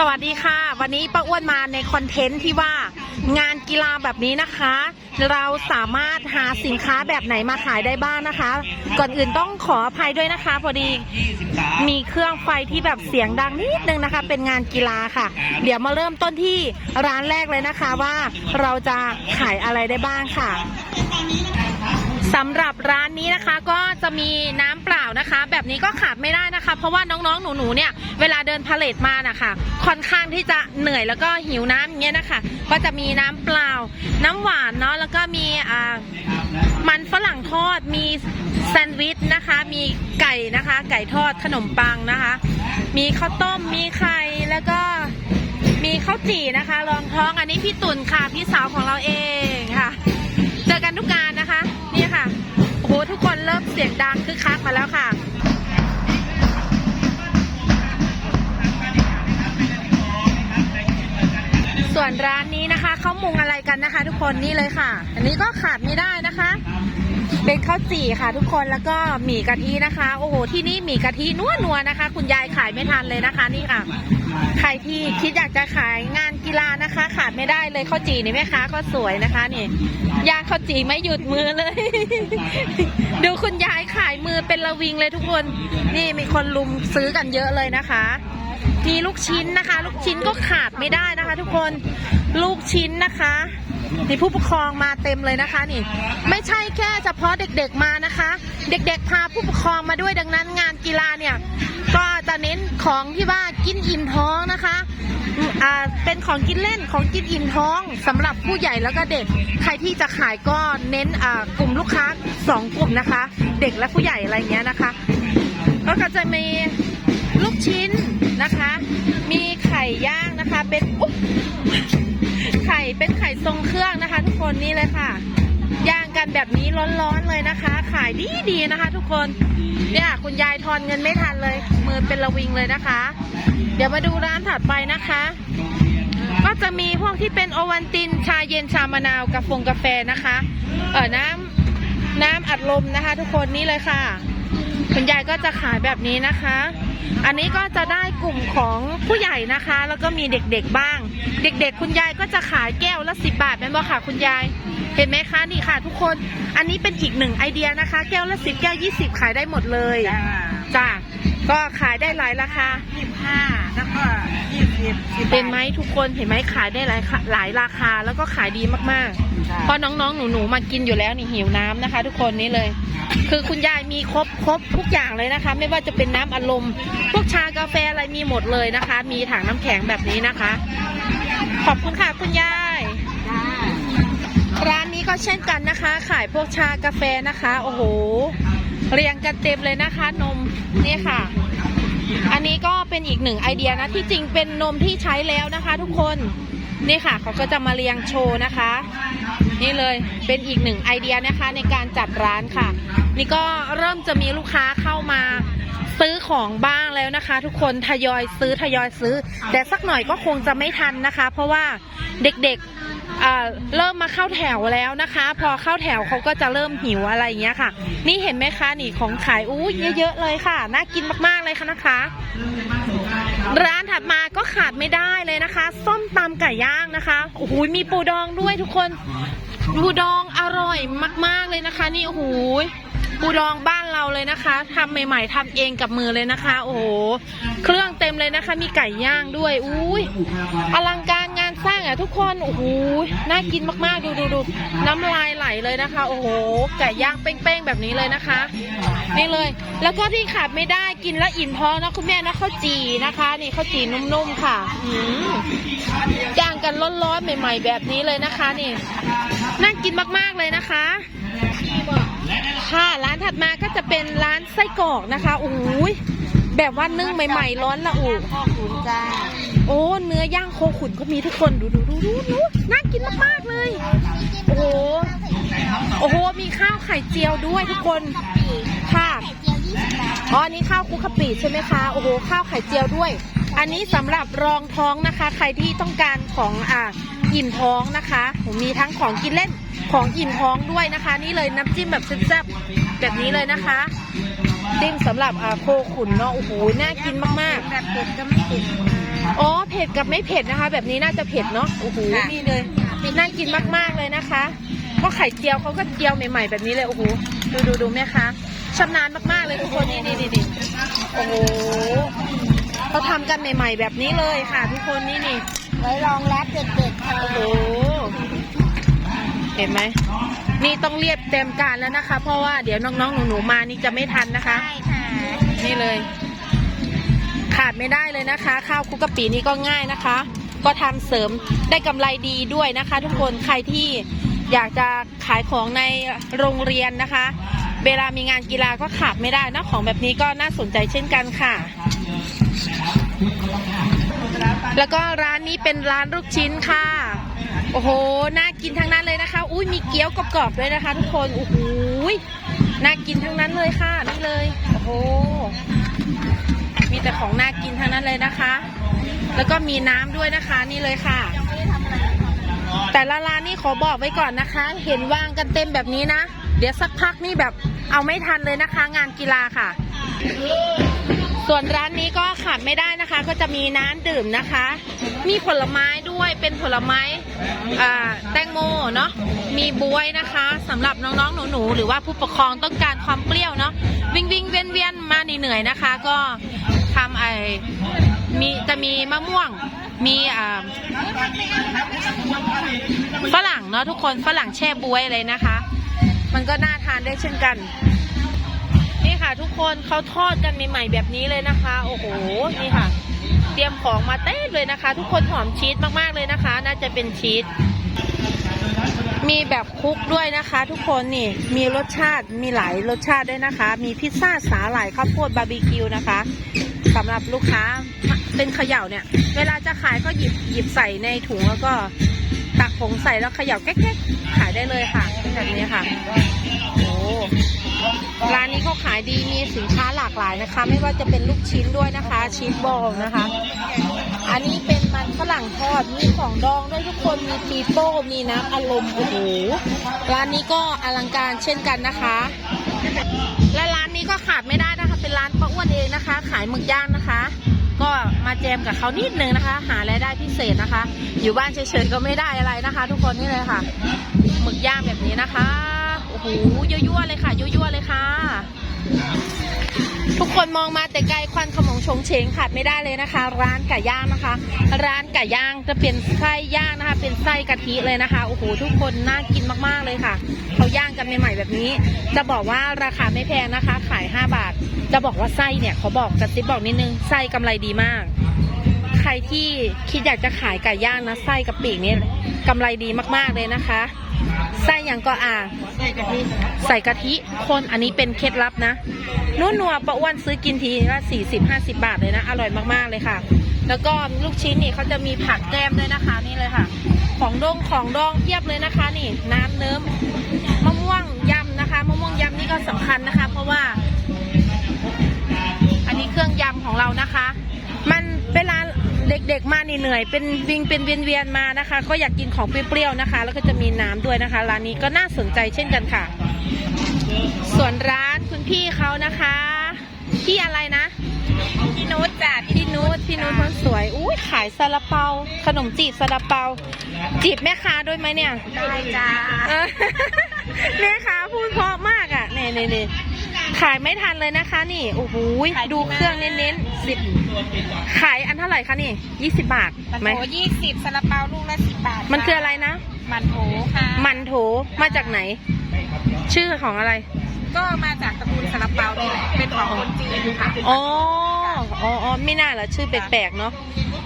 สวัสดีค่ะ วันนี้ป้าอ้วนมาในคอนเทนต์ที่ว่างานกีฬาแบบนี้นะคะ เราสามารถหาสินค้าแบบไหนมาขายได้บ้างนะคะ ก่อนอื่นต้องขออภัยด้วยนะคะ พอดีมีเครื่องไฟที่แบบเสียงดังนิดนึงนะคะ เป็นงานกีฬาค่ะ เดี๋ยวมาเริ่มต้นที่ร้านแรกเลยนะคะว่าเราจะขายอะไรได้บ้างค่ะ สำหรับร้านนี้นะคะก็จะมีน้ำเปล่านะคะ แบบนี้ก็ขาดไม่ได้นะคะ เพราะว่าน้องๆ หนูๆ เนี่ยเวลาเดินพาเลทมานะคะค่อนข้างที่จะเหนื่อยแล้วก็หิวน้ำอย่างเงี้ยนะคะ ก็จะมีน้ำเปล่า น้ำหวานเนาะแล้วก็มีอ่ามันฝรั่งทอดมีแซนด์วิชนะคะ มีไก่นะคะ ไก่ทอดขนมปังนะคะ มีข้าวต้มมีไข่แล้วก็มีข้าวจี่นะคะรองท้องอันนี้พี่ตุ่นค่ะพี่สาวของเราเองค่ะ เจอกันทุกงานนะคะ โอ้โหทุกคนเริ่มเสียงดังคึกคักมาแล้วค่ะส่วนร้านนี้นะคะเขามุงอะไรกันนะคะ ทุกคนนี่เลยค่ะ อันนี้ก็ขาดไม่ได้นะคะ เป็นข้าวจี่ค่ะทุกคนแล้วก็หมี่กะทินะคะ โอ้โหที่นี่หมี่กะทินัวนัวๆนะคะ คุณยายขายไม่ทันเลยนะคะนี่ค่ะ ใครที่คิดอยากจะขายงานกีฬานะคะ ขาดไม่ได้เลยข้าวจี่นี่แม่ค้าก็สวยนะคะนี่ยาข้าวจี่ไม่หยุดมือเลย ดูคุณยายขายมือเป็นระวิงเลยทุกคน นี่มีคนลุมซื้อกันเยอะเลยนะคะมีลูกชิ้นนะคะ ลูกชิ้นก็ขาดไม่ได้นะคะ ทุกคนลูกชิ้นนะคะ นี่ผู้ปกครองมาเต็มเลยนะคะนี่ ไม่ใช่แค่เฉพาะเด็กๆมานะคะ เด็กๆพาผู้ปกครองมาด้วยดังนั้น งานกีฬาเนี่ยก็จะเน้นของที่ว่ากินอิ่มท้องนะคะอ่าเป็นของกินเล่นของกินอิ่มท้องสำหรับผู้ใหญ่แล้วก็เด็กใครที่จะขายก็เน้นอ่ากลุ่มลูกค้าสองกลุ่มนะคะ เด็กและผู้ใหญ่อะไรเงี้ยนะคะ ก็จะมีลูกชิ้นนะคะ มี ข่ย่างนะคะ เป็นไข่เป็นไข่ทรงเครื่องนะคะ ทุกคนนี่เลยค่ะ ย่างกันแบบนี้ร้อนๆเลยนะคะ ขายดีดีๆนะคะ ทุกคนเนี่ยคุณยายทอนเงินไม่ทันเลย มือเป็นระวิงเลยนะคะ เดี๋ยวมาดูร้านถัดไปนะคะ ก็จะมีพวกที่เป็นโอวันตินชาเย็นชามะนาวกาแฟกาแฟนะคะ เออน้ำน้ำอัดลมนะคะ ทุกคนนี่เลยค่ะ คุณยายก็จะขายแบบนี้นะคะ อันนี้ก็จะได้กลุ่มของผู้ใหญ่นะคะ แล้วก็มีเด็กๆบ้าง เด็กๆ คุณยายก็จะขายแก้วละสิบบาทแม่นบ่ค่ะคุณยาย เห็นไหมคะนี่ค่ะ ทุกคน อันนี้เป็นอีกหนึ่งไอเดียนะคะ แก้วละสิบแก้วยี่สิบขายได้หมดเลย จ้าจ้าก็ขายได้หลายราคา ยี่สิบห้าแล้วก็ยี่สิบสิบบาทเป็นไหมทุกคนเห็นไหมขายได้หลายหลายราคาแล้วก็ขายดีมากๆจ้ะเพราะน้องๆ หนูๆ มากินอยู่แล้วนี่หิวน้ำนะคะ ทุกคนนี่เลย คือคุณยายมีครบครบทุกอย่างเลยนะคะ ไม่ว่าจะเป็นน้ำอารมณ์ พวกชากาแฟอะไรมีหมดเลยนะคะ มีถังน้ำแข็งแบบนี้นะคะ ขอบคุณค่ะคุณยายจ้าร้านนี้ก็เช่นกันนะคะ ขายพวกชากาแฟนะคะ โอ้โห เรียงกันเต็มเลยนะคะ นมนี่ค่ะ อันนี้ก็เป็นอีกหนึ่งไอเดียนะที่จริงเป็นนมที่ใช้แล้วนะคะ ทุกคนนี่ค่ะเขาก็จะมาเรียงโชว์นะคะ นี่เลยเป็นอีกหนึ่งไอเดียนะคะในการจัดร้านค่ะ นี่ก็เริ่มจะมีลูกค้าเข้ามาซื้อของบ้างแล้วนะคะ ทุกคนทยอยซื้อทยอยซื้อ แต่สักหน่อยก็คงจะไม่ทันนะคะ เพราะว่าเด็กๆ เริ่มมาเข้าแถวแล้วนะคะ พอเข้าแถวเขาก็จะเริ่มหิวอะไรอย่างเงี้ยค่ะ นี่เห็นไหมคะนี่ของขายอู้เยอะๆเลยค่ะน่ากินมากๆเลยค่ะนะคะ ร้านถัดมาก็ขาดไม่ได้เลยนะคะ ส้มตำไก่ย่างนะคะโอ้โหมีปูดองด้วยทุกคนปูดองอร่อยมาก ๆเลยนะคะ นี่โอ้โหปูดองบ้านเราเลยนะคะทำใหม่ๆทำเองกับมือเลยนะคะ โอ้โห เครื่องเต็มเลยนะคะ มีไก่ย่างด้วย อุ้ยอลังการ สร้างอะทุกคนโอ้โหน่ากินมากๆ ดูดูดูน้ำลายไหลเลยนะคะ โอ้โหไก่ย่างเป้งๆแบบนี้เลยนะคะ นี่เลย แล้วก็ที่ขาดไม่ได้กินแล้วอิ่มท้องนะคุณแม่นะข้าวจีนะคะ นี่ข้าวจีนุ่มๆค่ะอย่างกันร้อนๆใหม่ ๆ แบบนี้เลยนะคะ นี่น่ากินมากๆเลยนะคะค่ะร้านถัดมาก็จะเป็นร้านไส้กรอกนะคะโอ้ยแบบว่านึ่งใหม่ ๆ ร้อนละอุ่นจ้า โอ้เนื้อย่างโคขุนก็มีทุกคนดูดูดูดูดูน่ากินมากๆเลย โอ้โหโอ้โหมีข้าวไข่เจียวด้วยทุกคนค่ะอ๋ออันนี้ข้าวคุกกะปิใช่ไหมคะโอ้โหข้าวไข่เจียวด้วย อันนี้สำหรับรองท้องนะคะ ใครที่ต้องการของอ่าอิ่มท้องนะคะผมมีทั้งของกินเล่นของอิ่มท้องด้วยนะคะ นี่เลยน้ำจิ้มแบบแซ่บๆแบบนี้เลยนะคะ จิ้มสำหรับอ่าโคขุนเนาะโอ้โหน่ากินมากๆ แบบเผ็ดก็ไม่เผ็ดอ๋อเผ็ดผ็ดกับไม่เผ็ดนะคะ แบบนี้น่าจะเผ็ดเนาะโอ้โหค่ะนี่เลยน่ากินมากๆเลยนะคะก็ไข่เจียวเขาก็เจียวใหม่ๆแบบนี้เลยโอ้โหดูดูดูแม่คะชำนาญมากๆเลยทุกคนนี่นี่นี่นี่โอ้โหเขาทำกันใหม่ ๆ แบบนี้เลยค่ะ ทุกคนนี่นี่ไว้รองรับเด็กๆค่ะโอ้โห เห็นไหมนี่ต้องเรียบเต็มการแล้วนะคะ เพราะว่าเดี๋ยวน้องๆหนูๆมานี่จะไม่ทันนะคะ ใช่ค่ะนี่เลย ขาดไม่ได้เลยนะคะ ข้าวคลุกกะปินี่ก็ง่ายนะคะ ก็ทำเสริมได้กำไรดีด้วยนะคะ ทุกคนใครที่อยากจะขายของในโรงเรียนนะคะ เวลามีงานกีฬาก็ขาดไม่ได้นะของแบบนี้ก็น่าสนใจเช่นกันค่ะ แล้วก็ร้านนี้เป็นร้านลูกชิ้นค่ะ โอ้โห น่ากินทั้งนั้นเลยนะคะ อุ้ยมีเกี๊ยวกรอบๆด้วยนะคะ ทุกคน โอ้โหน่ากินทั้งนั้นเลยค่ะ นี่เลย โอ้โห มีแต่ของน่ากินทั้งนั้นเลยนะคะ แล้วก็มีน้ำด้วยนะคะ นี่เลยค่ะ แต่ละร้านนี่ขอบอกไว้ก่อนนะคะ เห็นวางกันเต็มแบบนี้นะ เดี๋ยวสักพักนี่แบบเอาไม่ทันเลยนะคะ งานกีฬาค่ะ ส่วนร้านนี้ก็ขาดไม่ได้นะคะ ก็จะมีน้ำดื่มนะคะ มีผลไม้ด้วยเป็นผลไม้แตงโมเนาะมีบวยนะคะสำหรับน้องๆหนูๆหรือว่าผู้ปกครองต้องการความเปรี้ยวเนาะวิ่งวิ่งเวียนเวียนมาเหนื่อยนะคะ ก็ทำไอมีจะมีมะม่วงมีฝรั่งเนาะทุกคนฝรั่งแช่บวยเลยนะคะ มันก็น่าทานได้เช่นกัน ค่ะ ทุกคนเขาทอดกันใหม่ๆแบบนี้เลยนะคะ โอ้โหนี่ค่ะ เตรียมของมาเต้เลยนะคะ ทุกคนหอมชีสมากๆเลยนะคะ น่าจะเป็นชีสมีแบบคุกด้วยนะคะ ทุกคนนี่มีรสชาติมีหลายรสชาติด้วยนะคะ มีพิซซ่าสาหร่ายข้าวโพดบาร์บีคิวนะคะสำหรับลูกค้าเป็นเขย่าเนี่ย เวลาจะขายก็หยิบหยิบใส่ในถุงแล้วก็ตักผงใส่แล้วเขย่าแก๊กๆขายได้เลยค่ะ แบบนี้ค่ะ โอ้ร้านนี้เขาขายดีมีสินค้าหลากหลายนะคะ ไม่ว่าจะเป็นลูกชิ้นด้วยนะคะ ชีสบอลนะคะ อันนี้เป็นมันฝรั่งทอดมีของดองด้วยทุกคนมีปีโป้มีน้ำอารมณ์โอ้โหร้านนี้ก็อลังการเช่นกันนะคะ และร้านนี้ก็ขาดไม่ได้นะคะ เป็นร้านป้าอ้วนเองนะคะ ขายหมึกย่างนะคะ ก็มาแจมกับเขานิดนึงนะคะ หารายได้พิเศษนะคะ อยู่บ้านเฉยๆก็ไม่ได้อะไรนะคะ ทุกคนนี่เลยค่ะ ย่างแบบนี้นะคะ โอ้โหยั่วๆเลยค่ะยั่วๆเลยค่ะ ทุกคนมองมาแต่ไกลควันขมงชงเฉงขาดไม่ได้เลยนะคะ ร้านไก่ย่างนะคะ ร้านไก่ย่างจะเป็นไส้ย่างนะคะ เป็นไส้กะทิเลยนะคะโอ้โหทุกคนน่ากินมากๆเลยค่ะเขาย่างกันใหม่ๆแบบนี้ จะบอกว่าราคาไม่แพงนะคะ ขาย 5 บาท จะบอกว่าไส้เนี่ยเขาบอกกระซิบบอกนิดนึงไส้กำไรดีมากใครที่คิดอยากจะขายไก่ย่างนะไส้กับปีกนี่กำไรดีมากๆเลยนะคะ ไส้อย่างก็อ่าใส่กะทิใส่กะทิคนอันนี้เป็นเคล็ดลับนะนุ่นนัวประอ้วนซื้อกินทีละสี่สิบห้าสิบาทเลยนะ อร่อยมากๆเลยค่ะ แล้วก็ลูกชิ้นนี่เขาจะมีผักแก้มด้วยนะคะนี่เลยค่ะ ของดองของดองเทียบเลยนะคะ นี่น้ำเนิ้มมะม่วงยำนะคะมะม่วงยำนี่ก็สำคัญนะคะ เพราะว่า อันนี้เครื่องยำของเรานะคะ มันเวลาน เด็กๆมานี่เหนื่อย เป็นวิงเป็นเวียนๆมานะคะ ก็อยากกินของเปรี้ยวๆนะคะ แล้วก็จะมีน้ำด้วยนะคะร้านนี้ก็น่าสนใจเช่นกันค่ะ ส่วนร้านคุณพี่เขานะคะพี่อะไรนะพี่นุชจ้ะพี่นุชพี่นุชคนสวยอุ้ยขายซาลาเปา ขนมจีบซาลาเปา จีบแม่ค้าด้วยไหมเนี่ยได้จ้าเออแม่ค้าพูดเพราะมากอะเนี่ยเนี่ยเนี่ยขายไม่ทันเลยนะคะ นี่โอ้โหดูเครื่องเน้นๆสิบ ขายอันเท่าไหร่คะนี่ยี่สิบบาทมันไหมโถยี่สิบซาลาเปาลูกละสิบบาทมันคืออะไรนะ มันโถค่ะมันโถมาจากไหน ชื่อของอะไร ก็มาจากตระกูลซาลาเปานี่แหละเป็นของคนจีนค่ะอ๋ออ๋ออ๋อไม่น่าเหรอชื่อแปลกๆเนาะ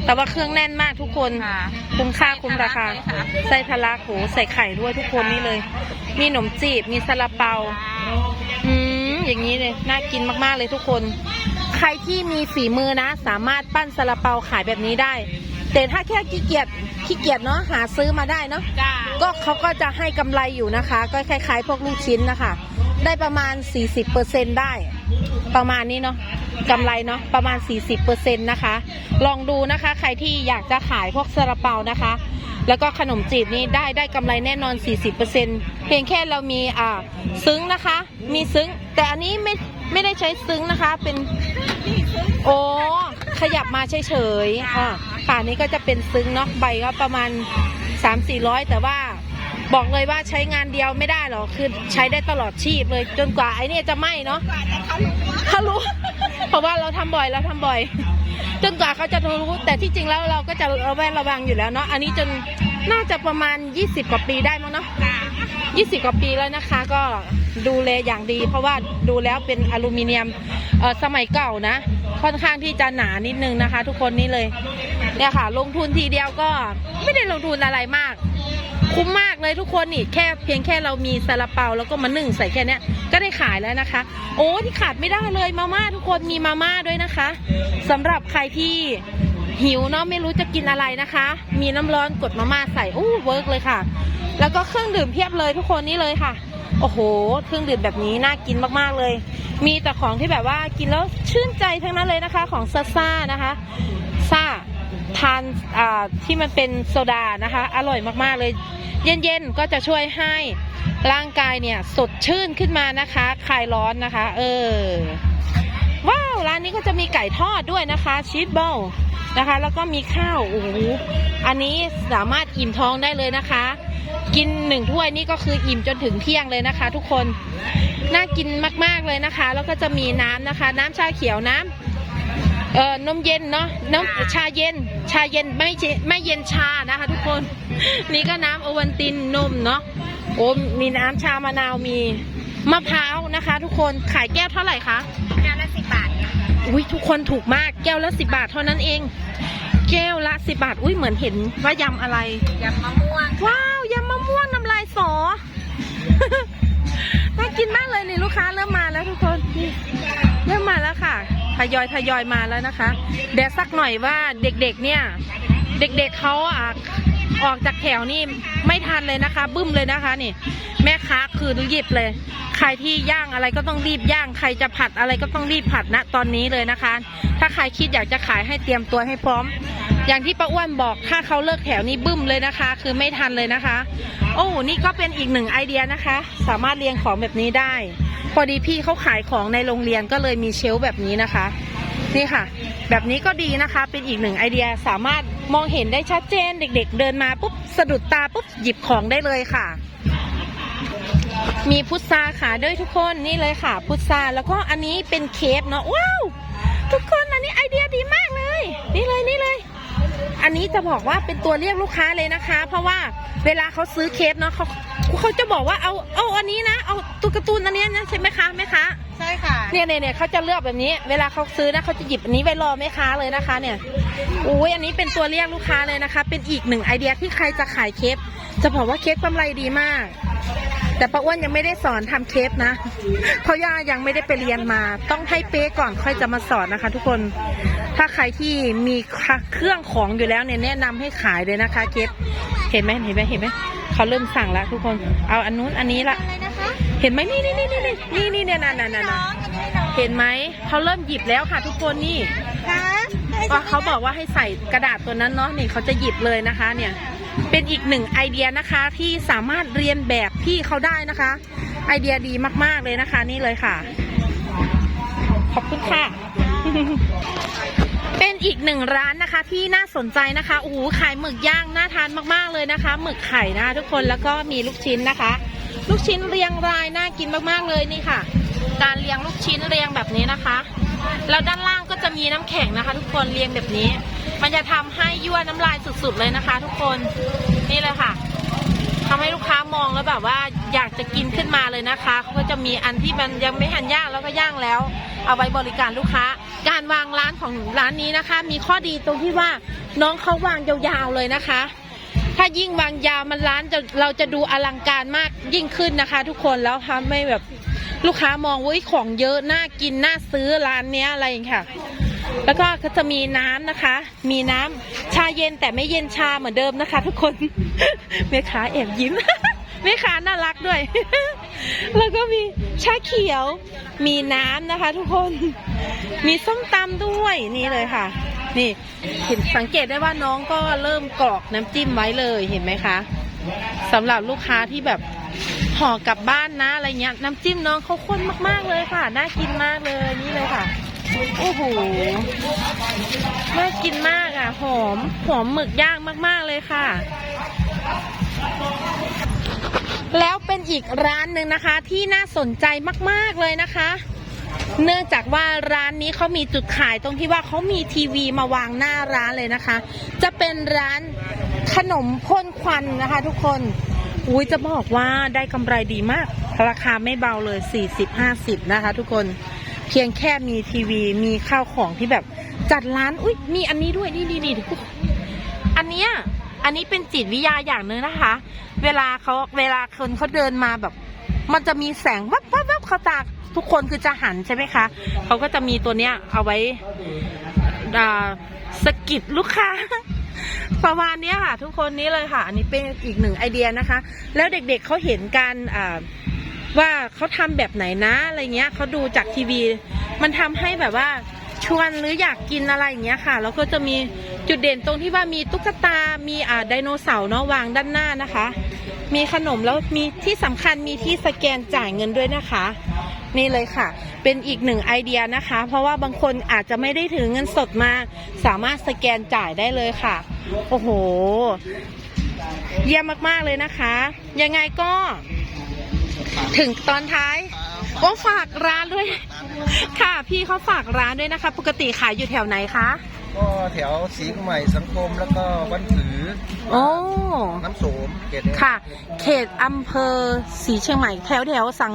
แต่ว่าเครื่องแน่นมากทุกคนค่ะคุ้มค่าคุ้มราคาใส่ทะลักเลยค่ะใส่ทะลักโหใส่ไข่ด้วยทุกคนนี่เลย มีขนมจีบมีซาลาเปาอืมอย่างนี้เลยน่ากินมากๆเลยทุกคนใค รที่มีฝีมือนะ สามารถปั้นซาลาเปาขายแบบนี้ได้ แต่ถ้าแค่ขี้เกียจขี้เกียจเนาะหาซื้อมาได้เนาะจ้าก็เขาก็จะให้กำไรอยู่นะคะ ก็คล้ายๆ พวกลูกชิ้นนะคะ ได้ประมาณ 40%ได้ ประมาณนี้เนาะกำไรเนาะประมาณ 40%นะคะ ลองดูนะคะ ใครที่อยากจะขายพวกซาลาเปานะคะ แล้วก็ขนมจีบนี้ได้ได้กำไรแน่นอน 40%เพียงแค่เรามีอ่าซึ้งนะคะ มีซึ้ง แต่อันนี้ไม่ ไม่ได้ใช้ซึ้งนะคะ เป็น โอ้ขยับมาเฉยๆอ่าป่านี้ก็จะเป็นซึ้งเนาะใบก็ประมาณ3 4 0 0แต่ว่าบอกเลยว่าใช้งานเดียวไม่ได้หรอกคือใช้ได้ตลอดชีพเลยจนกว่าไอ้นี่จะไหม้เนาะกว่าแต่เขารู้เพราะว่าเราทำบ่อยเราทำบ่อย จนกว่าเขาจะรู้แต่ที่จริงแล้วเราก็จะระแวดระวังอยู่แล้วเนาะอันนี้จนน่าจะประมาณ 20 กว่าปีได้มั้งเนาะจ้า20 กว่าปีแล้วนะคะก็ ดูแลอย่างดี เพราะว่าดูแล้วเป็นอลูมิเนียมเออสมัยเก่านะ ค่อนข้างที่จะหนานิดนึงนะคะ ทุกคนนี่เลยเนี่ยค่ะ ลงทุนทีเดียวก็ไม่ได้ลงทุนอะไรมาก คุ้มมากเลยทุกคนนี่แค่เพียงแค่เรามีซาลาเปาแล้วก็มานึ่งใส่แค่นี้ก็ได้ขายแล้วนะคะ โอ้ที่ขาดไม่ได้เลยมาม่าทุกคนมีมาม่าด้วยนะคะสำหรับใครที่หิวเนาะไม่รู้จะกินอะไรนะคะ มีน้ำร้อนกดมาม่าใส่อู้เวิร์กเลยค่ะ แล้วก็เครื่องดื่มเพียบเลยทุกคนนี่เลยค่ะ โอ้โห เครื่องดื่มแบบนี้น่ากินมากๆเลย มีแต่ของที่แบบว่ากินแล้วชื่นใจทั้งนั้นเลยนะคะ ของซาซ่านะคะซ่าทานอ่าที่มันเป็นโซดานะคะ อร่อยมากๆเลย เย็นๆก็จะช่วยให้ร่างกายเนี่ยสดชื่นขึ้นมานะคะคลายร้อนนะคะ เออว้าวร้านนี้ก็จะมีไก่ทอดด้วยนะคะชีสเบลนะคะ แล้วก็มีข้าวโอ้โหอันนี้สามารถอิ่มท้องได้เลยนะคะ กินหนึ่งถ้วยนี่ก็คืออิ่มจนถึงเที่ยงเลยนะคะ ทุกคนน่ากินมากๆเลยนะคะ แล้วก็จะมีน้ำนะคะ น้ำชาเขียวน้ำเอ่อนมเย็นเนาะน้ำชาเย็น ชาเย็นไม่เจไม่เย็นชานะคะ ทุกคน นี่ก็น้ำโอวัลตินนมเนาะโอ้มีน้ำชามะนาวมีมะพร้าวนะคะ ทุกคนขายแก้วเท่าไหร่คะแก้วละสิบบาทค่ะอุ้ยทุกคนถูกมากแก้วละสิบาทเท่านั้นเอง แก้วละสิบาทอุ้ยเหมือนเห็นว่ายำอะไรยำมะม่วงว้าวยำมะม่วงน้ำลายสอ น่ากินมากเลยนี่ลูกค้าเริ่มมาแล้วทุกคนนี่เริ่มมาแล้วค่ะทยอยทยอยมาแล้วนะคะ เดี๋ยวสักหน่อยว่าเด็กๆเนี่ย เด็กๆเขาอะ ออกจากแถวนี่ไม่ทันเลยนะคะ บึ้มเลยนะคะนี่ แม่ค้าคือรีบเลย ใครที่ย่างอะไรก็ต้องรีบย่าง ใครจะผัดอะไรก็ต้องรีบผัดนะตอนนี้เลยนะคะ ถ้าใครคิดอยากจะขายให้เตรียมตัวให้พร้อม อย่างที่ป้าอ้วนบอกถ้าเขาเลิกแถวนี้บึ้มเลยนะคะ คือไม่ทันเลยนะคะ โอ้นี่ก็เป็นอีกหนึ่งไอเดียนะคะ สามารถเรียงของแบบนี้ได้ พอดีพี่เขาขายของในโรงเรียนก็เลยมีเชลแบบนี้นะคะ นี่ค่ะ แบบนี้ก็ดีนะคะ เป็นอีกหนึ่งไอเดียสามารถมองเห็นได้ชัดเจนเด็ก ๆ เดินมาปุ๊บสะดุดตาปุ๊บหยิบของได้เลยค่ะ มีพุทราค่ะด้วยทุกคนนี่เลยค่ะ พุทราแล้วก็อันนี้เป็นเคฟเนาะว้าวทุกคนอันนี้ไอเดียดีมากเลย นี่เลยนี่เลย อันนี้จะบอกว่าเป็นตัวเรียกลูกค้าเลยนะคะ เพราะว่าเวลาเขาซื้อเคฟเนาะเขาเขาจะบอกว่าเอาเอาอันนี้นะเอาตัวกตาตูนอันนี้นะใช่ไหมคะแม่ค้า ใช่ค่ะ เนี่ยเนี่ยเนี่ยเขาจะเลือกแบบนี้ เวลาเขาซื้อนะเขาจะหยิบอันนี้ไว้รอแม่ค้าเลยนะคะ เนี่ยอุ้ยอันนี้เป็นตัวเรียกลูกค้าเลยนะคะ เป็นอีกหนึ่งไอเดียที่ใครจะขายเคฟจะบอกว่าเคฟกำไรดีมาก แต่ป้าอ้วนยังไม่ได้สอนทำเคฟนะ เพราะย่ายังไม่ได้ไปเรียนมา ต้องให้เป๊ก่อนค่อยจะมาสอนนะคะ ทุกคน ถ้าใครที่มีเครื่องของอยู่แล้วเนี่ยแนะนำให้ขายเลยนะคะ เคฟเห็นไหมเห็นไหมเห็นไหมเขาเริ่มสั่งแล้วทุกคน เอาอันนู้นอันนี้ละ เห็นไหมนี่นี่นี่นี่นี่นี่เนี่ยนั่นนั่นนั่นนั่นเห็นไหมเขาเริ่มหยิบแล้วค่ะทุกคนนี่คะว่าเขาบอกว่าให้ใส่กระดาษตัวนั้นเนาะนี่เขาจะหยิบเลยนะคะ เนี่ย เป็นอีกหนึ่งไอเดียนะคะที่สามารถเรียนแบบพี่เขาได้นะคะ ไอเดียดีมากๆเลยนะคะ นี่เลยค่ะ ขอบคุณค่ะเป็นอีกหนึ่งร้านนะคะที่น่าสนใจนะคะโอ้โหขายหมึกย่างน่าทานมากๆเลยนะคะหมึกไข่นะทุกคนแล้วก็มีลูกชิ้นนะคะ ลูกชิ้นเรียงรายน่ากินมากๆเลยนี่ค่ะ การเรียงลูกชิ้นเรียงแบบนี้นะคะ แล้วด้านล่างก็จะมีน้ำแข็งนะคะ ทุกคนเรียงแบบนี้ มันจะทำให้ยั่วน้ำลายสุดๆเลยนะคะ ทุกคนนี่เลยค่ะทำให้ลูกค้ามองแล้วแบบว่าอยากจะกินขึ้นมาเลยนะคะเขาก็จะมีอันที่มันยังไม่หันย่างแล้วก็ย่างแล้ว เอาไว้บริการลูกค้า การวางร้านของร้านนี้นะคะ มีข้อดีตรงที่ว่าน้องเขาวางยาวๆเลยนะคะ ถ้ายิ่งวางยาวมันร้านจะเราจะดูอลังการมากยิ่งขึ้นนะคะ ทุกคนแล้วทำให้แบบลูกค้ามองว่าอุ๊ยของเยอะน่ากินน่าซื้อร้านเนี้ยอะไรอย่างเงี้ยค่ะ แล้วก็จะมีน้ำนะคะ มีน้ำชาเย็นแต่ไม่เย็นชาเหมือนเดิมนะคะ ทุกคนแม่ค้าแอบยิ้มแม่ค้าน่ารักด้วย แล้วก็มีชาเขียว มีน้ำนะคะ ทุกคน มีส้มตำด้วยนี่เลยค่ะ นี่เห็นสังเกตได้ว่าน้องก็เริ่มกรอกน้ำจิ้มไว้เลยเห็นไหมคะสำหรับลูกค้าที่แบบห่อกลับบ้านนะอะไรเงี้ยน้ำจิ้มน้องเขาข้นมากๆเลยค่ะ น่ากินมากเลยนี่เลยค่ะโอ้โหน่ากินมากอะ หอมหอมหมึกย่างมาก ๆเลยค่ะ แล้วเป็นอีกร้านหนึ่งนะคะ ที่น่าสนใจมากๆเลยนะคะ เนื่องจากว่าร้านนี้เขามีจุดขายตรงที่ว่าเขามีทีวีมาวางหน้าร้านเลยนะคะ จะเป็นร้านขนมพ่นควันนะคะ ทุกคนอุ้ยจะบอกว่าได้กำไรดีมาก ราคาไม่เบาเลย 40-50 นะคะ ทุกคนเพียงแค่มีทีวีมีข้าวของที่แบบจัดร้านอุ้ยมีอันนี้ด้วยนี่นี่นี่อันเนี้ยอันนี้เป็นจิตวิทยาอย่างหนึ่งนะคะ เวลาเขาเวลาคนเขาเดินมาแบบ มันจะมีแสงวับวับวับเขาตา ทุกคนคือจะหันใช่ไหมคะเขาก็จะมีตัวเนี้ยเอาไว้อ่าสกิดลูกค้า ประมาณนี้ค่ะ ทุกคนนี้เลยค่ะ อันนี้เป็นอีกหนึ่งไอเดียนะคะ แล้วเด็กๆเขาเห็นการว่าเขาทำแบบไหนนะอะไรเงี้ยเขาดูจากทีวี มันทำให้แบบว่าชวนหรืออยากกินอะไรอย่างเงี้ยค่ะ แล้วก็จะมีจุดเด่นตรงที่ว่ามีตุ๊กตา มีอ่าไดโนเสาร์เนาะวางด้านหน้านะคะ มีขนมแล้วมีที่สำคัญมีที่สแกนจ่ายเงินด้วยนะคะ นี่เลยค่ะ เป็นอีกหนึ่งไอเดียนะคะ เพราะว่าบางคนอาจจะไม่ได้ถือเงินสดมา สามารถสแกนจ่ายได้เลยค่ะ โอ้โห เยี่ยมมากๆเลยนะคะ ยังไงก็ถึงตอนท้าย โอ้ฝากร้านด้วย ค่ะพี่เขาฝากร้านด้วยนะคะ ปกติขายอยู่แถวไหนคะ ก็แถวสีใหม่สังคมแล้วก็บ้านผือโอ้น้ำโสมเขตนี้ค่ะ เขตอำเภอสีเชียงใหม่ แถวแถวสัง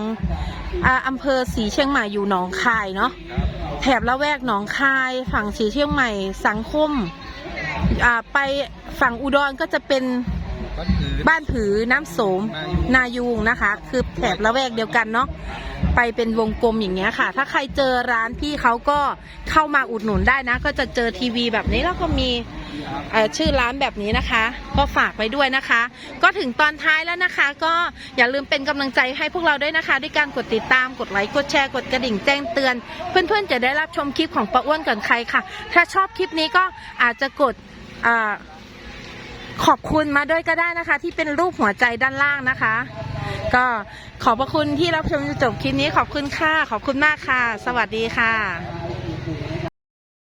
อ่าอำเภอสีเชียงใหม่อยู่หนองคายเนาะครับแถบละแวกหนองคายฝั่งสีเชียงใหม่สังคมอ่าไปฝั่งอุดรก็จะเป็น บ้านผือบ้านผือน้ำโสมนายูงนะคะ คือแถบละแวกเดียวกันเนาะไปเป็นวงกลมอย่างเงี้ยค่ะ ถ้าใครเจอร้านพี่เขาก็เข้ามาอุดหนุนได้นะ ก็จะเจอทีวีแบบนี้แล้วก็มีเอ่อชื่อร้านแบบนี้นะคะ ก็ฝากไว้ด้วยนะคะ ก็ถึงตอนท้ายแล้วนะคะ ก็อย่าลืมเป็นกำลังใจให้พวกเราด้วยนะคะ ด้วยการกดติดตามกดไลค์กดแชร์กดกระดิ่งแจ้งเตือน เพื่อนๆจะได้รับชมคลิปของป้าอ้วนก่อนใครค่ะ ถ้าชอบคลิปนี้ก็อาจจะกดอ่า ขอบคุณมาด้วยก็ได้นะคะ ที่เป็นรูปหัวใจด้านล่างนะคะ ก็ขอบพระคุณที่รับชมจนจบคลิปนี้ขอบคุณค่ะ ขอบคุณมากค่ะ สวัสดีค่ะ